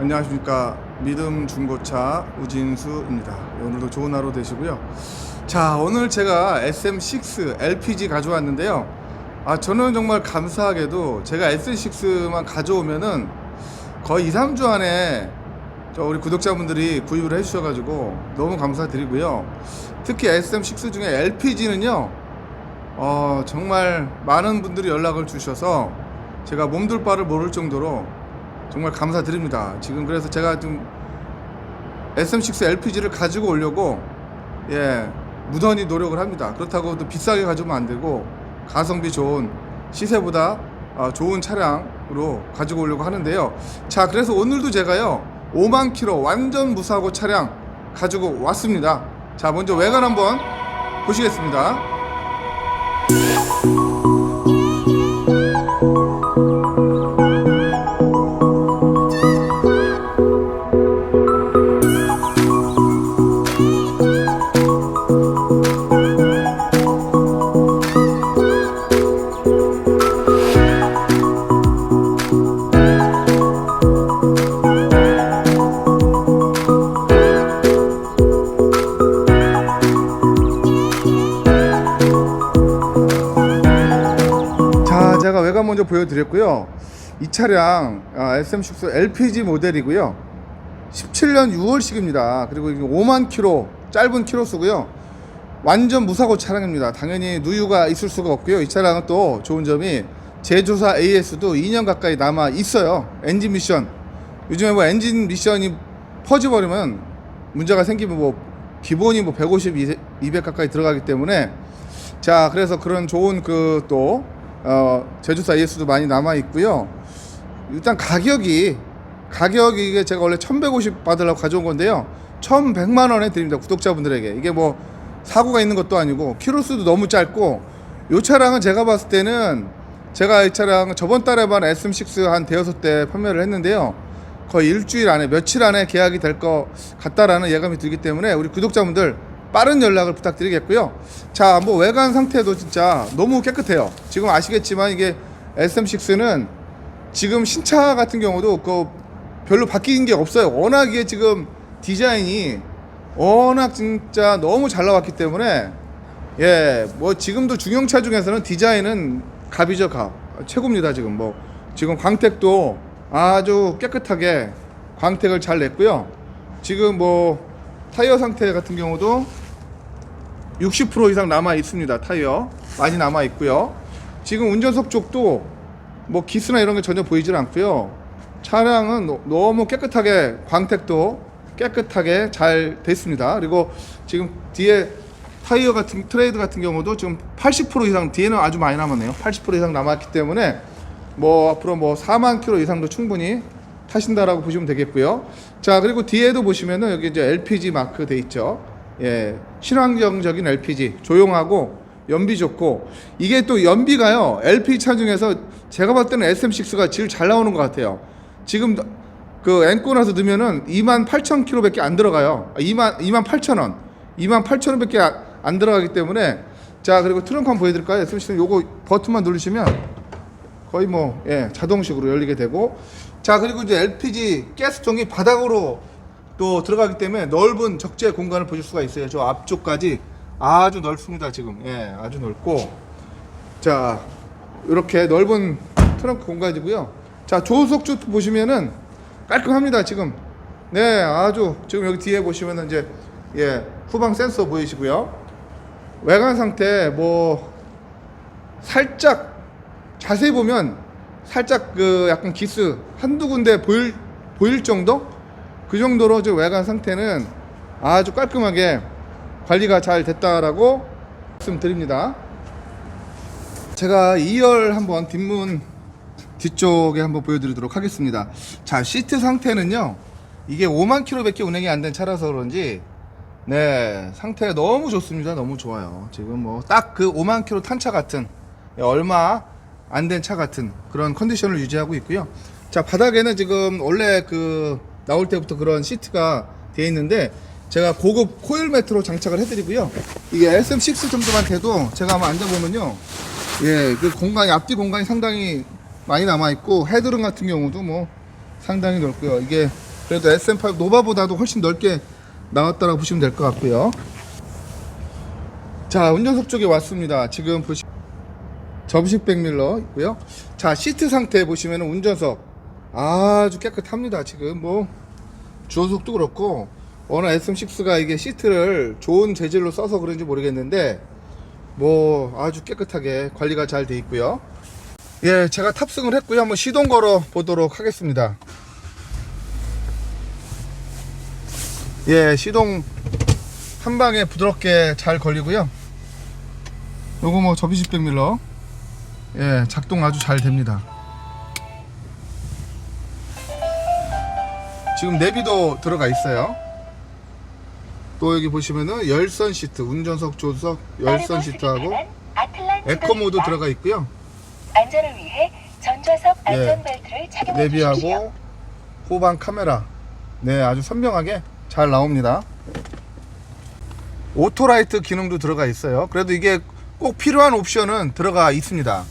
안녕하십니까. 믿음 중고차 우진수입니다. 오늘도 좋은 하루 되시고요. 자 오늘 제가 SM6 LPG 가져왔는데요. 아 저는 정말 감사하게도 제가 SM6만 가져오면은 거의 2, 3주 안에 저 우리 구독자분들이 구입을 해주셔가지고 너무 감사드리고요. 특히 SM6 중에 LPG는요 어, 정말 많은 분들이 연락을 주셔서 제가 몸둘 바를 모를 정도로 정말 감사드립니다. 지금 그래서 제가 좀 SM6 LPG를 가지고 오려고 예 무던히 노력을 합니다. 그렇다고 또 비싸게 가져오면 안 되고 가성비 좋은 시세보다 어, 좋은 차량으로 가지고 오려고 하는데요. 자 그래서 오늘도 제가요 5만 킬로 완전 무사고 차량 가지고 왔습니다. 자 먼저 외관 한번 보시겠습니다. 먼저 보여드렸고요. 이 차량 아, SM6 LPG 모델이고요. 17년 6월식입니다. 그리고 이게 5만 킬로 짧은 킬로 수고요. 완전 무사고 차량입니다. 당연히 누유가 있을 수가 없고요. 이 차량은 또 좋은 점이 제조사 AS도 2년 가까이 남아 있어요. 엔진 미션. 요즘에 뭐 엔진 미션이 퍼져버리면 문제가 생기면 뭐 기본이 뭐 150, 200 가까이 들어가기 때문에 자 그래서 그런 좋은 그또 어, 제조사 AS도 많이 남아 있고요. 일단 가격이 가격이 이게 제가 원래 1150 받으려고 가져온 건데요. 1100만 원에 드립니다. 구독자분들에게. 이게 뭐 사고가 있는 것도 아니고 키로수도 너무 짧고 이 차량은 제가 봤을 때는 제가 이 차량 저번 달에만 SM6 한 대여섯 대 판매를 했는데요. 거의 일주일 안에 며칠 안에 계약이 될 것 같다라는 예감이 들기 때문에 우리 구독자분들 빠른 연락을 부탁드리겠고요. 자, 뭐 외관 상태도 진짜 너무 깨끗해요. 지금 아시겠지만 이게 SM6는 지금 신차 같은 경우도 그 별로 바뀐 게 없어요. 워낙 이게 지금 디자인이 워낙 진짜 너무 잘 나왔기 때문에 예, 뭐 지금도 중형차 중에서는 디자인은 갑이죠, 갑. 최고입니다, 지금 뭐. 지금 광택도 아주 깨끗하게 광택을 잘 냈고요. 지금 뭐 타이어 상태 같은 경우도 60% 이상 남아 있습니다. 타이어 많이 남아 있고요. 지금 운전석 쪽도 뭐 기스나 이런 게 전혀 보이질 않고요. 차량은 너- 너무 깨끗하게 광택도 깨끗하게 잘 됐습니다. 그리고 지금 뒤에 타이어 같은 트레이드 같은 경우도 지금 80% 이상 뒤에는 아주 많이 남았네요. 80% 이상 남았기 때문에 뭐 앞으로 뭐 4만 킬로 이상도 충분히 타신다라고 보시면 되겠고요. 자 그리고 뒤에도 보시면은 여기 이제 LPG 마크 돼 있죠. 예, 친환경적인 LPG 조용하고 연비 좋고 이게 또 연비가요 LPG 차 중에서 제가 봤을 때는 SM6가 제일 잘 나오는 것 같아요. 지금 그 앵꼬 나서 넣으면은 2만 8천 킬로밖에 안 들어가요. 2만 2만 8천 원, 2만 8천 원밖에 아- 안 들어가기 때문에 자 그리고 트렁크 한번 보여드릴까요? SM6 요거 버튼만 누르시면 거의 뭐 예, 자동식으로 열리게 되고 자 그리고 이제 LPG 가스통이 바닥으로 또 들어가기 때문에 넓은 적재 공간을 보실 수가 있어요. 저 앞쪽까지 아주 넓습니다 지금 예 아주 넓고 자 이렇게 넓은 트렁크 공간이고요. 자쪽 보시면은 깔끔합니다 지금 네 아주 지금 여기 뒤에 보시면은 이제 예 후방 센서 보이시고요. 외관 상태 뭐 살짝 자세히 보면 살짝 그 약간 기스 한두 군데 보일 보일 정도 그 정도로 지금 외관 상태는 아주 깔끔하게 관리가 잘 됐다라고 말씀드립니다. 제가 2열 한번 뒷문 뒤쪽에 한번 보여드리도록 하겠습니다. 자 시트 상태는요 이게 5만 킬로밖에 운행이 안 된 차라서 그런지 네 상태가 너무 좋습니다. 너무 좋아요. 지금 뭐 딱 그 5만 킬로 탄 차 같은 얼마 안 된 차 같은 그런 컨디션을 유지하고 있고요. 자 바닥에는 지금 원래 그 나올 때부터 그런 시트가 되어 있는데 제가 고급 코일 매트로 장착을 해드리고요. 이게 SM6 정도만 돼도 제가 한번 앉아보면요. 예, 그 공간이, 앞뒤 공간이 상당히 많이 남아있고, 헤드룸 같은 경우도 뭐 상당히 넓고요. 이게 그래도 SM5 노바보다도 훨씬 넓게 나왔다고 보시면 될 것 같고요. 자, 운전석 쪽에 왔습니다. 지금 보시 접식 백밀러 있고요. 자, 시트 상태 보시면 운전석 아주 깨끗합니다. 지금 뭐 주어석도 그렇고 워낙 SM6가 이게 시트를 좋은 재질로 써서 그런지 모르겠는데 뭐 아주 깨끗하게 관리가 잘 돼 있고요. 예, 제가 탑승을 했고요. 한번 시동 걸어 보도록 하겠습니다. 예, 시동 한 방에 부드럽게 잘 걸리고요. 요거 뭐 접이식 백밀러 예, 작동 아주 잘 됩니다. 지금 내비도 들어가 있어요. 또 여기 보시면은 열선 시트, 운전석 조수석 열선 시트하고 에코 모드 들어가 있고요. 안전을 위해 전좌석 예. 안전벨트를 착용해 주십시오. 내비하고 후방 카메라 네 아주 선명하게 잘 나옵니다 오토라이트 기능도 들어가 있어요 그래도 이게 꼭 필요한 옵션은 들어가 있습니다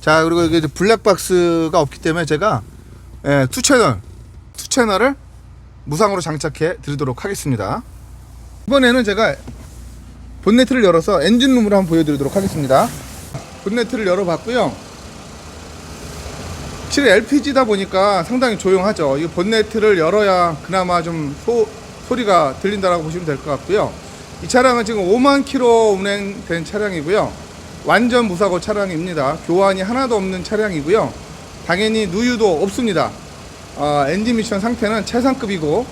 자 그리고 이게 블랙박스가 없기 때문에 제가 예, 투 채널 투 채널을 무상으로 장착해 드리도록 하겠습니다 이번에는 제가 본네트를 열어서 엔진룸을 한번 보여드리도록 하겠습니다 본네트를 열어봤고요 확실히 LPG다 보니까 상당히 조용하죠. 이 본네트를 열어야 그나마 좀 소, 소리가 들린다라고 보시면 될 것 같고요. 이 차량은 지금 5만 킬로 운행된 차량이고요. 완전 무사고 차량입니다. 교환이 하나도 없는 차량이고요. 당연히 누유도 없습니다. 아, 엔진 미션 상태는 최상급이고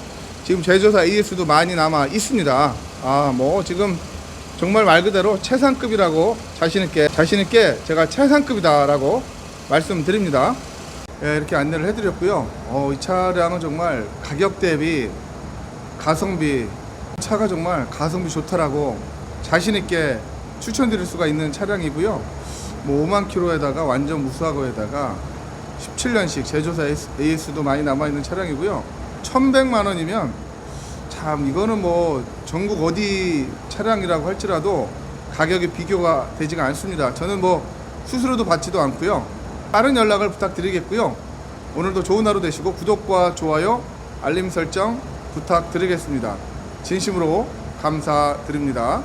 지금 제조사 AS도 많이 남아 있습니다. 아, 뭐 지금 정말 말 그대로 최상급이라고 자신 있게 자신 있게 제가 최상급이다라고 말씀드립니다. 예, 이렇게 안내를 해드렸고요. 어, 이 차량은 정말 가격 대비 가성비 차가 정말 가성비 좋다라고 자신 있게 추천드릴 수가 있는 차량이고요. 뭐 5만 킬로에다가 완전 무사고에다가 17년식 제조사 AS도 많이 남아 있는 차량이고요. 1,100만 원이면 참 이거는 뭐 전국 어디 차량이라고 할지라도 가격이 비교가 되지가 않습니다. 저는 뭐 수수료도 받지도 않고요. 빠른 연락을 부탁드리겠고요. 오늘도 좋은 하루 되시고 구독과 좋아요, 알림 설정 부탁드리겠습니다. 진심으로 감사드립니다.